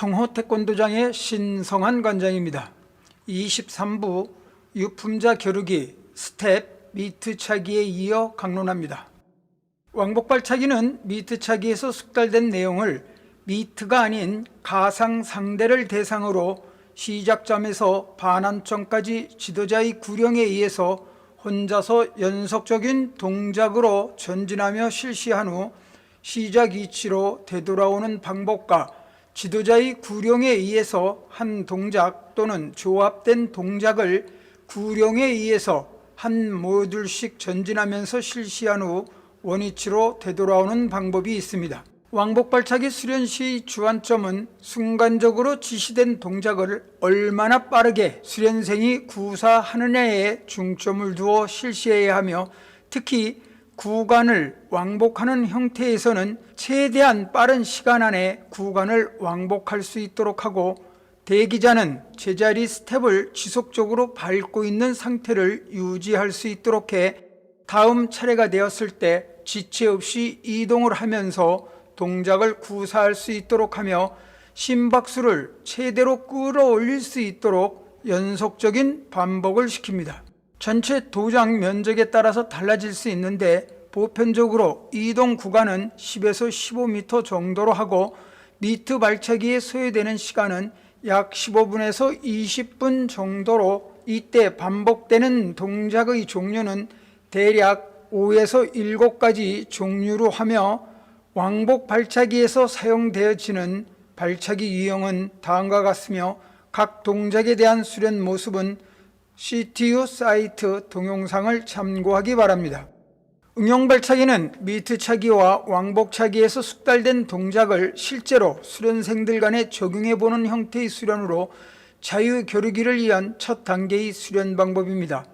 강호 태권도장의 신성한 관장입니다. 23부 유품자 겨루기 스텝 미트 차기에 이어 강론합니다. 왕복발 차기는 미트 차기에서 숙달된 내용을 미트가 아닌 가상 상대를 대상으로 시작점에서 반환점까지 지도자의 구령에 의해서 혼자서 연속적인 동작으로 전진하며 실시한 후 시작 위치로 되돌아오는 방법과 지도자의 구령에 의해서 한 동작 또는 조합된 동작을 구령에 의해서 한 모듈씩 전진하면서 실시한 후 원위치로 되돌아오는 방법이 있습니다. 왕복 발차기 수련 시 주안점은 순간적으로 지시된 동작을 얼마나 빠르게 수련생이 구사하느냐에 중점을 두어 실시해야 하며 특히 구간을 왕복하는 형태에서는 최대한 빠른 시간 안에 구간을 왕복할 수 있도록 하고 대기자는 제자리 스텝을 지속적으로 밟고 있는 상태를 유지할 수 있도록 해 다음 차례가 되었을 때 지체 없이 이동을 하면서 동작을 구사할 수 있도록 하며 심박수를 최대로 끌어올릴 수 있도록 연속적인 반복을 시킵니다. 전체 도장 면적에 따라서 달라질 수 있는데 보편적으로 이동 구간은 10에서 15m 정도로 하고 미트 발차기에 소요되는 시간은 약 15분에서 20분 정도로 이때 반복되는 동작의 종류는 대략 5에서 7가지 종류로 하며 왕복 발차기에서 사용되어지는 발차기 유형은 다음과 같으며 각 동작에 대한 수련 모습은 CTU 사이트 동영상을 참고하기 바랍니다. 응용 발차기는 미트 차기와 왕복 차기에서 숙달된 동작을 실제로 수련생들 간에 적용해 보는 형태의 수련으로 자유 겨루기를 위한 첫 단계의 수련 방법입니다.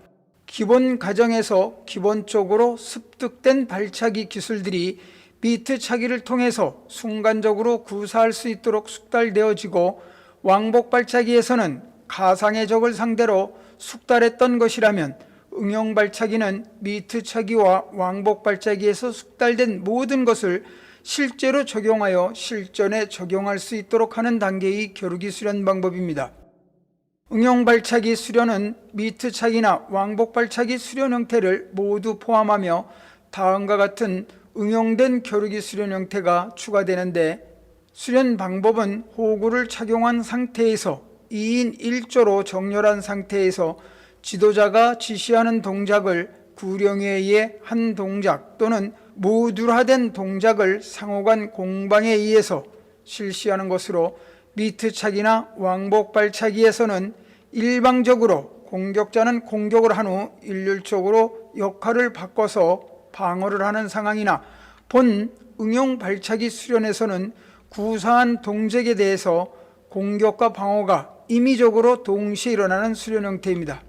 기본 과정에서 기본적으로 습득된 발차기 기술들이 비트 차기를 통해서 순간적으로 구사할 수 있도록 숙달되어지고 왕복 발차기에서는 가상의 적을 상대로 숙달했던 것이라면 응용 발차기는 미트 차기와 왕복 발차기에서 숙달된 모든 것을 실제로 적용하여 실전에 적용할 수 있도록 하는 단계의 겨루기 수련 방법입니다. 응용 발차기 수련은 미트 차기나 왕복 발차기 수련 형태를 모두 포함하며 다음과 같은 응용된 겨루기 수련 형태가 추가되는데 수련 방법은 호구를 착용한 상태에서 2인 1조로 정렬한 상태에서 지도자가 지시하는 동작을 구령에 의해 한 동작 또는 모듈화된 동작을 상호간 공방에 의해서 실시하는 것으로 미트 차기나 왕복 발차기에서는 일방적으로 공격자는 공격을 한 후 일률적으로 역할을 바꿔서 방어를 하는 상황이나 본 응용 발차기 수련에서는 구사한 동작에 대해서 공격과 방어가 임의적으로 동시에 일어나는 수련 형태입니다.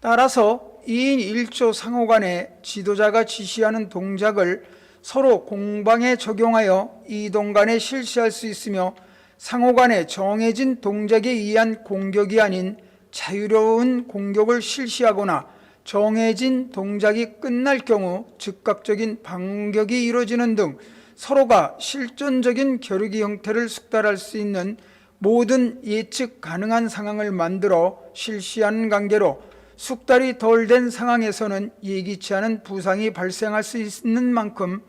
따라서 2인 1조 상호 간에 지도자가 지시하는 동작을 서로 공방에 적용하여 이동 간에 실시할 수 있으며 상호 간에 정해진 동작에 의한 공격이 아닌 자유로운 공격을 실시하거나 정해진 동작이 끝날 경우 즉각적인 반격이 이루어지는 등 서로가 실존적인 겨루기 형태를 숙달할 수 있는 모든 예측 가능한 상황을 만들어 실시하는 관계로 숙달이 덜 된 상황에서는 예기치 않은 부상이 발생할 수 있는 만큼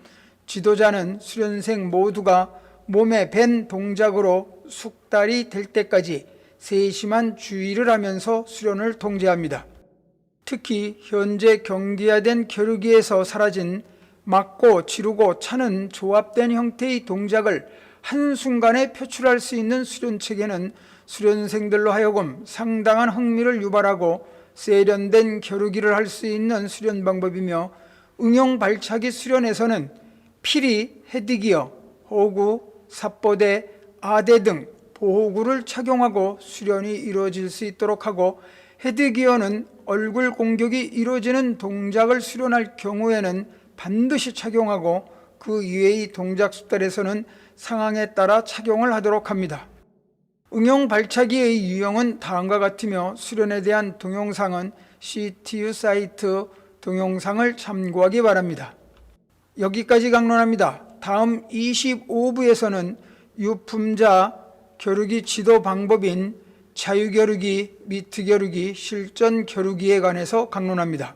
지도자는 수련생 모두가 몸에 밴 동작으로 숙달이 될 때까지 세심한 주의를 하면서 수련을 통제합니다. 특히 현재 경기화된 겨루기에서 사라진 맞고 지르고 차는 조합된 형태의 동작을 한순간에 표출할 수 있는 수련 체계는 수련생들로 하여금 상당한 흥미를 유발하고 세련된 겨루기를 할 수 있는 수련 방법이며 응용 발차기 수련에서는 피리, 헤드기어, 호구, 삽보대, 아대 등 보호구를 착용하고 수련이 이루어질 수 있도록 하고 헤드기어는 얼굴 공격이 이루어지는 동작을 수련할 경우에는 반드시 착용하고 그 이외의 동작 숙달에서는 상황에 따라 착용을 하도록 합니다. 응용 발차기의 유형은 다음과 같으며 수련에 대한 동영상은 CTU 사이트 동영상을 참고하기 바랍니다. 여기까지 강론합니다. 다음 25부에서는 유품자 겨루기 지도 방법인 자유겨루기, 미트 겨루기, 실전 겨루기에 관해서 강론합니다.